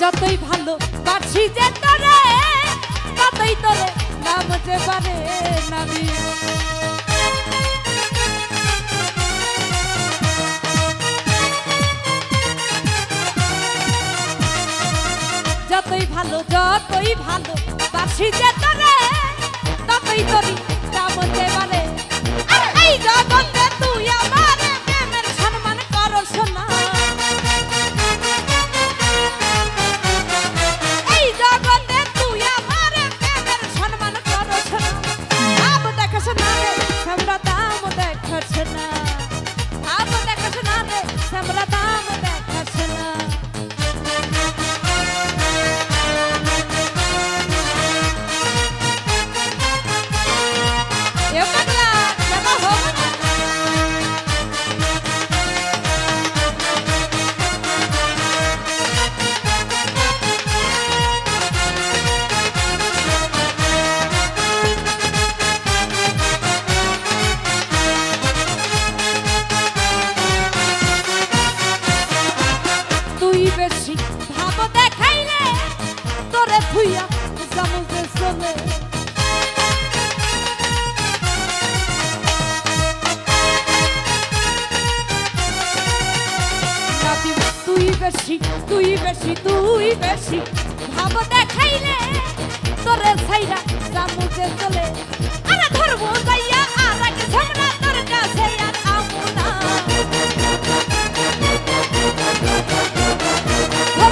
যতই ভালো পারছি যে তরে, ততই তরে নাম যে পারে নামি। যতই ভালো যতই ভালো পারছি যে তরে, ততই তরি আমরা বেশি ভাব দেখাইলে তোরে ধুইয়া যাব চলে তুই বেশি তুই বেশি তুই বেশি, ভাব দেখাইলে তোরে ছাইরা যাব চলে আরে ধর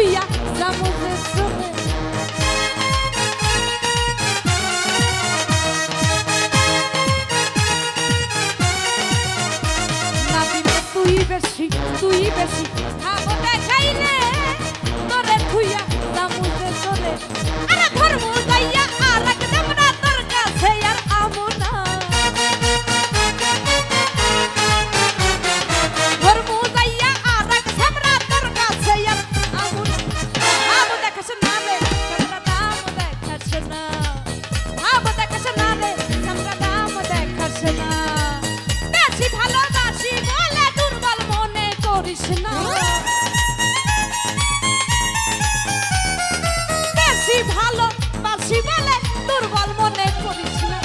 я замовлю суми. তুই বেশি তুই বেশি খাব দেখাইলে তোরে থুইয়া দামুতে চলে করিস না বেশি ভালো বাসি বলে দুর্বল মনে করিস না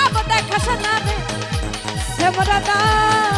Sembrada, sembrada, sembrada,